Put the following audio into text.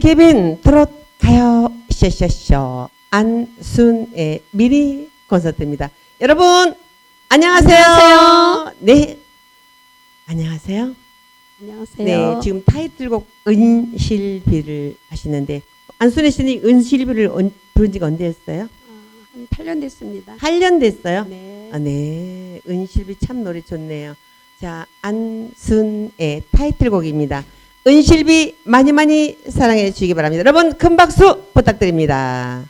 케빈 트롯 가요 쇼쇼쇼 안순의 미니 콘서트입니다. 여러분 안녕하세요. 안녕하세요. 네. 안녕하세요. 안녕하세요. 네, 지금 타이틀곡 은실비를 하시는데 안순혜 씨는 은실비를 언- 부른 지가 언제였어요? 아, 한 8년 됐습니다. 8년 됐어요. 네. 아, 네. 은실비 참 노래 좋네요. 자, 안순의 타이틀곡입니다. 은실비 많이 많이 사랑해 주시기 바랍니다. 여러분 큰 박수 부탁드립니다.